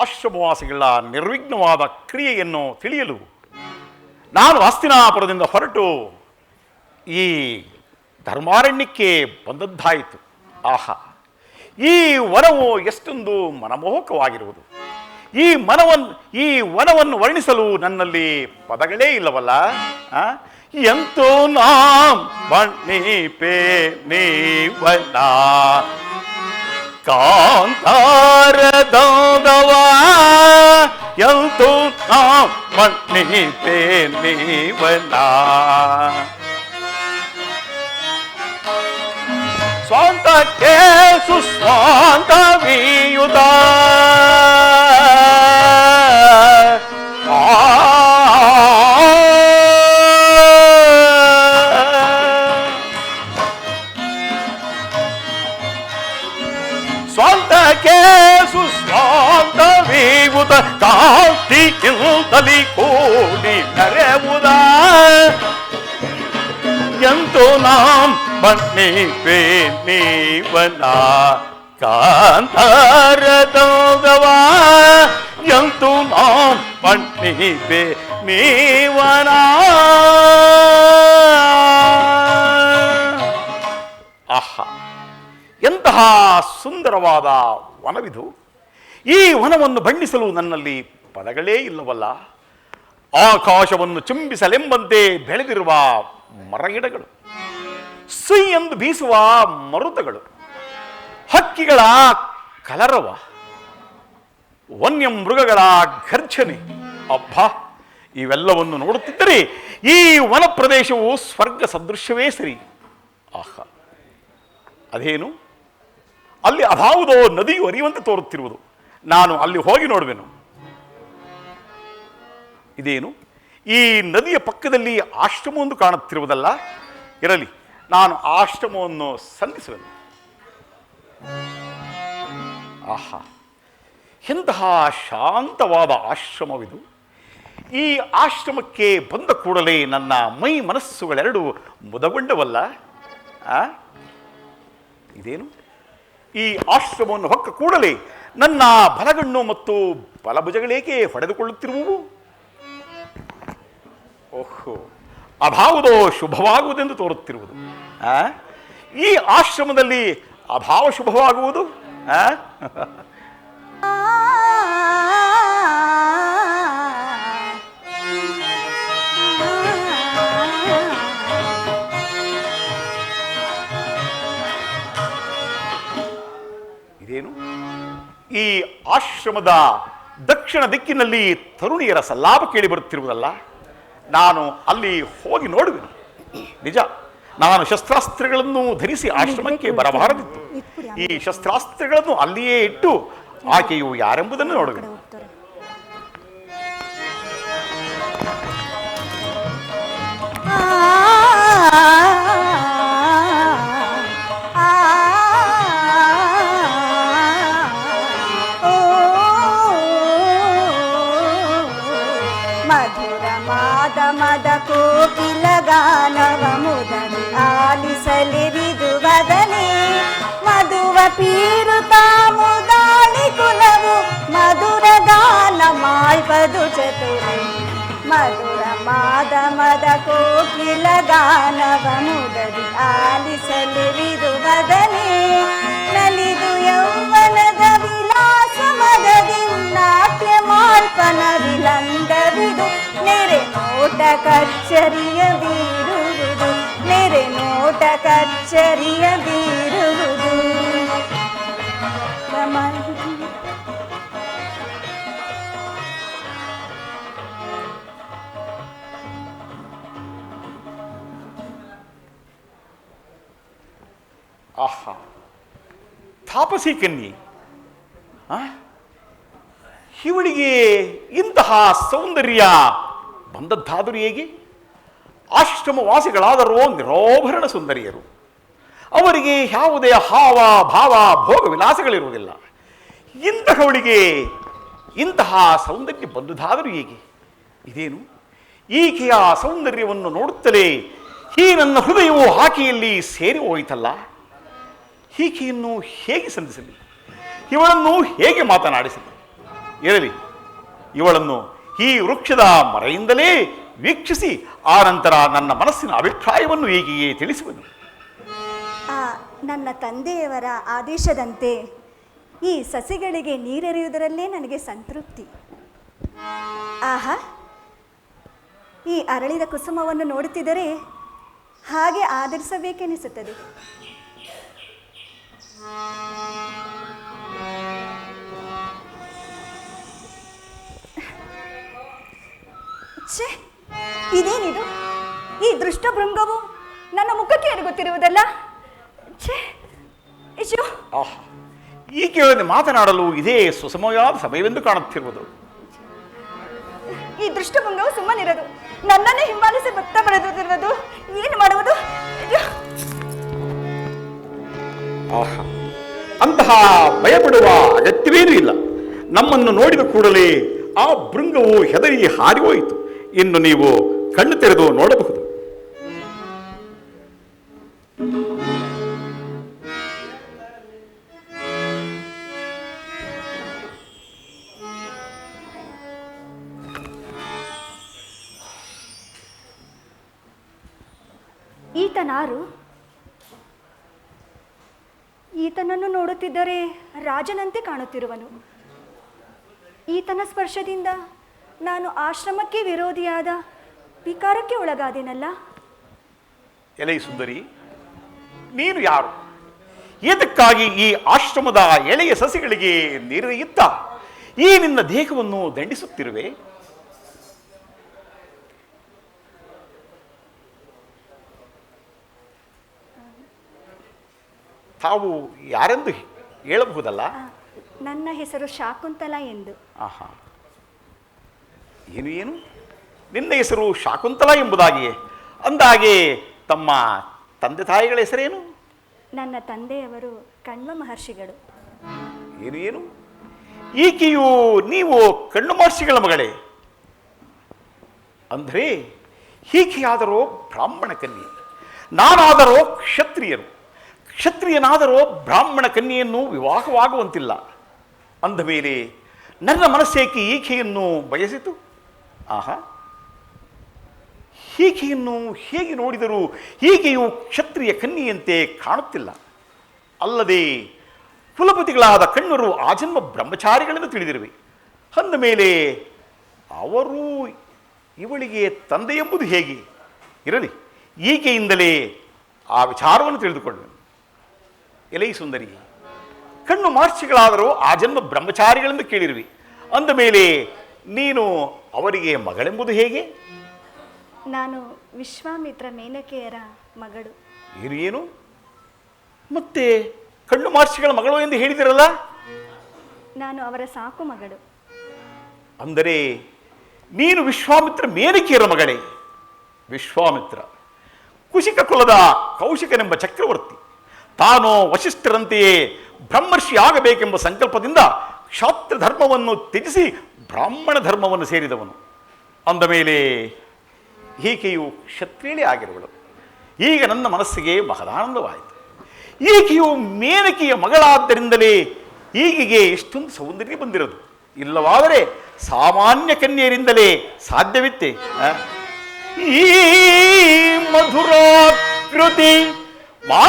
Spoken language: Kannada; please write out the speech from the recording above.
ಆಶ್ರಮವಾಸಿಗಳ ನಿರ್ವಿಘ್ನವಾದ ಕ್ರಿಯೆಯನ್ನು ತಿಳಿಯಲು ನಾನು ಹಸ್ತಿನಾಪುರದಿಂದ ಹೊರಟು ಈ ಧರ್ಮಾರಣ್ಯಕ್ಕೆ ಬಂದದ್ದಾಯಿತು. ಆಹಾ, ಈ ವನವು ಎಷ್ಟೊಂದು ಮನಮೋಹಕವಾಗಿರುವುದು. ಈ ಮನವನ್ನು ಈ ವನವನ್ನು ವರ್ಣಿಸಲು ನನ್ನಲ್ಲಿ ಪದಗಳೇ ಇಲ್ಲವಲ್ಲ? ಎಂತೋ ನಾಂ ಬಣ್ಣಿಪೆ ನೀವನ ಕಾಂತಾರದವ ಎಂತೋ ನಾಂ ಬಣ್ಣಿಪೆ ನೀವನ ಸ್ವಂತಕ್ಕೆ ಸುಸ್ವಾಂತವೀಯುತ ಸ್ವಂತಕ್ಕೆ ಕಾಂತಿಗಿಂತಲಿ ಕೂಡಿ ನರೆವುದ ಎಂತೋ ನಾಂ ಮೇವನ ಕಾಂತಾರ ಚೋಗವಾ ಎಂತೋ ನಾಂ ಬೇ ನೀವನ ಆಹಾ, ಎಂತಹ ಸುಂದರವಾದ ವನವಿದು. ಈ ವನವನ್ನು ಬಣ್ಣಿಸಲು ನನ್ನಲ್ಲಿ ಪದಗಳೇ ಇಲ್ಲವಲ್ಲ. ಆಕಾಶವನ್ನು ಚುಂಬಿಸಲೆಂಬಂತೆ ಬೆಳೆದಿರುವ ಮರಗಿಡಗಳು ಸುಯ್ ಎಂದು ಬೀಸುವ ಮರುತಗಳು, ಹಕ್ಕಿಗಳ ಕಲರವ ವನ್ಯ ಮೃಗಗಳ ಘರ್ಜನೆ ಅಬ್ಬ, ಇವೆಲ್ಲವನ್ನು ನೋಡುತ್ತಿದ್ದರೆ ಈ ವನ ಪ್ರದೇಶವು ಸ್ವರ್ಗ ಸದೃಶ್ಯವೇ ಸರಿ. ಆಹಾ, ಅದೇನು? ಅಲ್ಲಿ ಅದಾವುದೋ ನದಿಯು ಅರಿಯುವಂತೆ ತೋರುತ್ತಿರುವುದು. ನಾನು ಅಲ್ಲಿ ಹೋಗಿ ನೋಡುವೆನು. ಇದೇನು? ಈ ನದಿಯ ಪಕ್ಕದಲ್ಲಿ ಆಶ್ರಮವೊಂದು ಕಾಣುತ್ತಿರುವುದಲ್ಲ, ಇರಲಿ, ನಾನು ಆಶ್ರಮವನ್ನು ಸಂಧಿಸುವೆನು. ಆಹಾ, ಎಂತಹ ಶಾಂತವಾದ ಆಶ್ರಮವಿದು. ಈ ಆಶ್ರಮಕ್ಕೆ ಬಂದ ಕೂಡಲೇ ನನ್ನ ಮೈ ಮನಸ್ಸುಗಳೆರಡು ಮುದಗೊಂಡವಲ್ಲ ಇದೇನು? ಈ ಆಶ್ರಮವನ್ನು ಹೊಕ್ಕ ಕೂಡಲೇ ನನ್ನ ಬಲಗಣ್ಣು ಮತ್ತು ಬಲಭುಜಗಳೇಕೆ ಹೊಡೆದುಕೊಳ್ಳುತ್ತಿರುವುವು? ಓಹೋ ಅಭಾವದೋ ಶುಭವಾಗುವುದೆಂದು ತೋರುತ್ತಿರುವುದು ಆ? ಈ ಆಶ್ರಮದಲ್ಲಿ ಅಭಾವ ಶುಭವಾಗುವುದು ಆ? ಇದೇನು ಈ ಆಶ್ರಮದ ದಕ್ಷಿಣ ದಿಕ್ಕಿನಲ್ಲಿ ತರುಣಿಯರ ಸಲ್ಲಾಪ ಕೇಳಿ ಬರುತ್ತಿರುವುದಲ್ಲ ನಾನು ಅಲ್ಲಿ ಹೋಗಿ ನೋಡುವೆನು. ನಿಜ ನಾನು ಶಸ್ತ್ರಾಸ್ತ್ರಗಳನ್ನು ಧರಿಸಿ ಆಶ್ರಮಕ್ಕೆ ಬರಬಾರದಿತ್ತು. ಈ ಶಸ್ತ್ರಾಸ್ತ್ರಗಳನ್ನು ಅಲ್ಲಿಯೇ ಇಟ್ಟು ಆಕೆಯು ಯಾರೆಂಬುದನ್ನು ನೋಡುವೆನು. ಮಾದ ಮದ ಕೋಕಿಲ ಗಾನವ ಮುದಲಿ ಆಲಿಸಲಿರಿದು ಬದನೆ ನಲಿದು ಯೌವನದ ವಿಲಾಸ ಮದದಿ, ನಾಟ್ಯ ಮಾಲ್ಪನ ವಿಲಂದವಿದು ನೆರೆ ನೋಟ ಕಚ್ಚರಿಯ ಬೀರುವುದು, ನೆರೆ ನೋಟ ಕಚ್ಚರಿಯ ಬೀರುವುದು. ತಾಪಸಿ ಕನ್ಯೆ ಆ? ಇವಳಿಗೆ ಇಂತಹ ಸೌಂದರ್ಯ ಬಂದದ್ದಾದರೂ ಹೇಗೆ? ಆಶ್ರಮವಾಸಿಗಳಾದರೂ ನಿರೋಭರಣ ಸುಂದರಿಯರು. ಅವರಿಗೆ ಯಾವುದೇ ಹಾವ, ಭಾವ, ಭೋಗ ವಿಲಾಸಗಳಿರುವುದಿಲ್ಲ. ಇಂತಹವಳಿಗೆ ಇಂತಹ ಸೌಂದರ್ಯ ಬಂದುದಾದರೂ ಹೇಗೆ? ಇದೇನು? ಈಕೆಯ ಸೌಂದರ್ಯವನ್ನು ನೋಡುತ್ತಲೇ ಈ ನನ್ನ ಹೃದಯವು ಆಕೆಯಲ್ಲಿ ಸೇರಿ ಹೋಯಿತಲ್ಲ? ಈಕೆಯನ್ನು ಹೇಗೆ ಸಂಧಿಸಲಿ ಇವಳನ್ನು ಹೇಗೆ ಮಾತನಾಡಿಸಲಿ? ಇರಲಿ, ಇವಳನ್ನು ಈ ವೃಕ್ಷದ ಮರೆಯಿಂದಲೇ ವೀಕ್ಷಿಸಿ, ಆ ನಂತರ ನನ್ನ ಮನಸ್ಸಿನ ಅಭಿಪ್ರಾಯವನ್ನು ಹೀಗೆಯೇ ತಿಳಿಸುವುದು ನನ್ನ ತಂದೆಯವರ ಆದೇಶದಂತೆ ಈ ಸಸಿಗಳಿಗೆ ನೀರೆರೆಯುವುದರಲ್ಲೇ ನನಗೆ ಸಂತೃಪ್ತಿ. ಆಹಾ, ಈ ಅರಳಿದ ಕುಸುಮವನ್ನು ನೋಡುತ್ತಿದ್ದರೆ ಹಾಗೆ ಆದರಿಸಬೇಕೆನಿಸುತ್ತದೆ ಛೇ ಇದೇನಿದು? ಈ ದೃಷ್ಟ ಭೃಂಗವು ನನ್ನ ಮುಖಕ್ಕೆ ಎರಗುತ್ತಿರುವುದಲ್ಲ ಛೇ ಇಶು ಆಹಾ ಈಕೆಯೊಡನೆ ಮಾತನಾಡಲು ಇದೇ ಸುಸಮಯಾದ ಸಮಯವೆಂದು ಕಾಣುತ್ತಿರುವುದು. ಈ ದೃಷ್ಟಭಂಗವು ಸುಮ್ಮನಿರದು. ನನ್ನನ್ನೇ ಹಿಂಬಾಲಿಸಿ ಭಕ್ತ ಭಯಪಡುವ ಅಗತ್ಯವೇನೂ ಇಲ್ಲ. ನಮ್ಮನ್ನು ನೋಡಿದ ಕೂಡಲೇ ಆ ಭೃಂಗವು ಹೆದರಿ ಹಾರಿ ಹೋಯಿತು ಇನ್ನು ನೀವು ಕಣ್ಣು ತೆರೆದು ನೋಡಬಹುದು. ಈತನಾರು ಈತನನ್ನು ನೋಡುತ್ತಿದ್ದರೆ ರಾಜನಂತೆ ಕಾಣುತ್ತಿರುವನು. ಈತನ ಸ್ಪರ್ಶದಿಂದ ನಾನು ಆಶ್ರಮಕ್ಕೆ ವಿರೋಧಿಯಾದ ವಿಕಾರಕ್ಕೆ ಒಳಗಾದೆನಲ್ಲ? ಎಲೆ ಸುಂದರಿ, ನೀನು ಯಾರು? ಇದಕ್ಕಾಗಿ ಈ ಆಶ್ರಮದ ಎಳೆಯ ಸಸಿಗಳಿಗೆ ನೀರೆಯುತ್ತಾ ಈ ನಿನ್ನ ದೇಹವನ್ನು ದಂಡಿಸುತ್ತಿರುವೆ? ತಾವು ಯಾರೆಂದು ಹೇಳಬಹುದಲ್ಲ? ನನ್ನ ಹೆಸರು ಶಾಕುಂತಲ ಎಂದು. ಆಹಾ. ಏನು ಏನು? ನಿನ್ನ ಹೆಸರು ಶಾಕುಂತಲ ಎಂಬುದಾಗಿಯೇ. ಅಂದಾಗೆ ತಮ್ಮ ತಂದೆ ತಾಯಿಗಳ ಹೆಸರೇನು? ನನ್ನ ತಂದೆಯವರು ಕಣ್ವ ಮಹರ್ಷಿಗಳು. ಏನು ಏನು? ಈಕೆಯು ನೀವು ಕಣ್ಣು ಮಹರ್ಷಿಗಳ ಮಗಳೇ. ಅಂದರೆ ಈಕೆಯಾದರೋ ಬ್ರಾಹ್ಮಣ ಕನ್ಯೆ ನಾನಾದರೋ ಕ್ಷತ್ರಿಯರು. ಕ್ಷತ್ರಿಯನಾದರೋ ಬ್ರಾಹ್ಮಣ ಕನ್ಯೆಯನ್ನು ವಿವಾಹವಾಗುವಂತಿಲ್ಲ. ಅಂದ ಮೇಲೆ, ನನ್ನ ಮನಸ್ಸೇಕೆ ಈಕೆಯನ್ನು ಬಯಸಿತು? ಆಹಾ. ಈಕೆಯನ್ನು ಹೇಗೆ ನೋಡಿದರೂ ಈಕೆಯು ಕ್ಷತ್ರಿಯ ಕನ್ಯೆಯಂತೆ ಕಾಣುತ್ತಿಲ್ಲ. ಅಲ್ಲದೆ, ಕುಲಪತಿಗಳಾದ ಕಣ್ಣರು ಆಜನ್ಮ ಬ್ರಹ್ಮಚಾರಿಗಳನ್ನು ತಿಳಿದಿರುವೆ. ಅಂದ ಮೇಲೆ, ಅವರು ಇವಳಿಗೆ ತಂದೆ ಎಂಬುದು ಹೇಗೆ? ಇರಲಿ, ಈಕೆಯಿಂದಲೇ ಆ ವಿಚಾರವನ್ನು ತಿಳಿದುಕೊಳ್ಳುವೆನು. ಎಲೈ ಸುಂದರಿ ಕಣ್ಣು ಮಾರ್ಚಿಗಳಾದರೂ ಆ ಜನ್ಮ ಬ್ರಹ್ಮಚಾರಿಗಳೆಂದು ಕೇಳಿರುವಿ. ಅಂದ ಮೇಲೆ ನೀನು ಅವರಿಗೆ ಮಗಳೆಂಬುದು ಹೇಗೆ? ನಾನು ವಿಶ್ವಾಮಿತ್ರ ಮೇನಕೆಯರ ಮಗಳು. ಏನು ಏನು? ಮತ್ತೆ ಕಣ್ಣು ಮಾರ್ಚಿಗಳ ಮಗಳು ಎಂದು ಹೇಳಿದಿರಲ್ಲ? ನಾನು ಅವರ ಸಾಕು ಮಗಳು. ಅಂದರೆ ನೀನು ವಿಶ್ವಾಮಿತ್ರ ಮೇನಕೆಯರ ಮಗಳೇ? ವಿಶ್ವಾಮಿತ್ರ ಕುಶಿಕ ಕುಲದ ಕೌಶಿಕನೆಂಬ ಚಕ್ರವರ್ತಿ. ತಾನು ವಶಿಷ್ಠರಂತೆಯೇ ಬ್ರಹ್ಮರ್ಷಿ ಆಗಬೇಕೆಂಬ ಸಂಕಲ್ಪದಿಂದ ಕ್ಷಾತ್ರ ಧರ್ಮವನ್ನು ತ್ಯಜಿಸಿ ಬ್ರಾಹ್ಮಣ ಧರ್ಮವನ್ನು ಸೇರಿದವನು. ಅಂದ ಮೇಲೆ ಈಕೆಯು ಕ್ಷತ್ರಿಯೇ ಆಗಿರುವಳು. ಈಗ ನನ್ನ ಮನಸ್ಸಿಗೆ ಮಹದಾನಂದವಾಯಿತು. ಈಕೆಯು ಮೇನಕೆಯ ಮಗಳಾದ್ದರಿಂದಲೇ ಈಗಿಗೆ ಇಷ್ಟೊಂದು ಸೌಂದರ್ಯ ಬಂದಿರೋದು. ಇಲ್ಲವಾದರೆ ಸಾಮಾನ್ಯ ಕನ್ಯರಿಂದಲೇ ಸಾಧ್ಯವಿತ್ತೆ? ಈ ಮಧುರಾಕೃತಿ